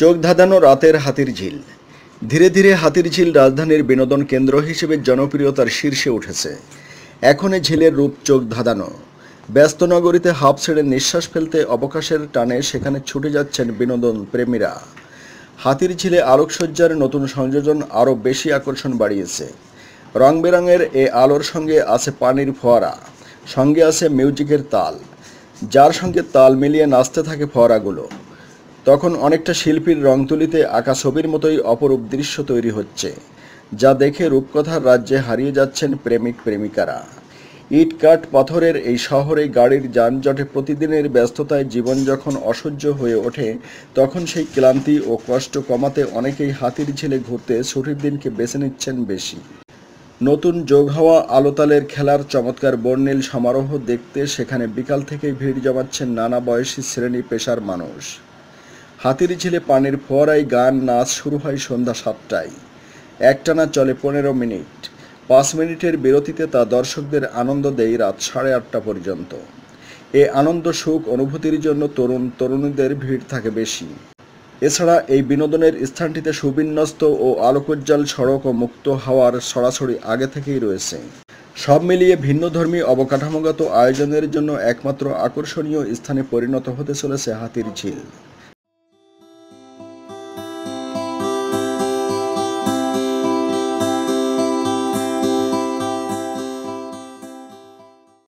চোখ ধাঁধানো রাতের হাতির ঝিল। ধীরে ধীরে হাতির ঝিল রাজধানীর বিনোদন কেন্দ্র হিসেবে জনপ্রিয়তার শীর্ষে উঠেছে। এখন ঝিলের রূপ চোখ ধাঁধানো। ব্যস্ত নগরীতে হাফ ছেড়ে নিঃশ্বাস ফেলতে অবকাশের টানে সেখানে ছুটে যাচ্ছেন বিনোদন প্রেমীরা। হাতির ঝিলে আলোকসজ্জার নতুন সংযোজন আরও বেশি আকর্ষণ বাড়িয়েছে। রং বেরঙের এ আলোর সঙ্গে আছে পানির ফোয়ারা, সঙ্গে আছে মিউজিকের তাল, যার সঙ্গে তাল মিলিয়ে নাচতে থাকে ফোয়ারাগুলো। তখন অনেকটা শিল্পীর রং তুলিতে আঁকা ছবির মতোই অপরূপ দৃশ্য তৈরি হচ্ছে, যা দেখে রূপকথার রাজ্যে হারিয়ে যাচ্ছেন প্রেমিক প্রেমিকারা। ইট কাঠ পাথরের এই শহরে গাড়ির যানজটে প্রতিদিনের ব্যস্ততায় জীবন যখন অসহ্য হয়ে ওঠে, তখন সেই ক্লান্তি ও কষ্ট কমাতে অনেকেই হাতির ঝিলে ঘুরতে ছুটির দিনকে বেছে নিচ্ছেন বেশি। নতুন যোগ হওয়া আলোতালের খেলার চমৎকার বর্ণিল সমারোহ দেখতে সেখানে বিকাল থেকেই ভিড় জমাচ্ছেন নানা বয়সী শ্রেণি পেশার মানুষ। হাতির ঝিলে পানির ফোয়ারায় গান নাচ শুরু হয় সন্ধ্যা সাতটায়। একটানা চলে পনেরো মিনিট। পাঁচ মিনিটের বিরতিতে তা দর্শকদের আনন্দ দেয় রাত সাড়ে আটটা পর্যন্ত। এ আনন্দ, সুখ, অনুভূতির জন্য তরুণ, তরুণীদের ভিড় থাকে বেশি। এছাড়া এই বিনোদনের স্থানটিতে সুবিন্যস্ত ও আলোকোজ্জ্বল সড়ক ও মুক্ত হাওয়ার সরাসরি আগে থেকেই রয়েছে। সব মিলিয়ে ভিন্নধর্মী অবকাঠামোগত আয়োজনের জন্য একমাত্র আকর্ষণীয় স্থানে পরিণত হতে চলেছে হাতির ঝিল।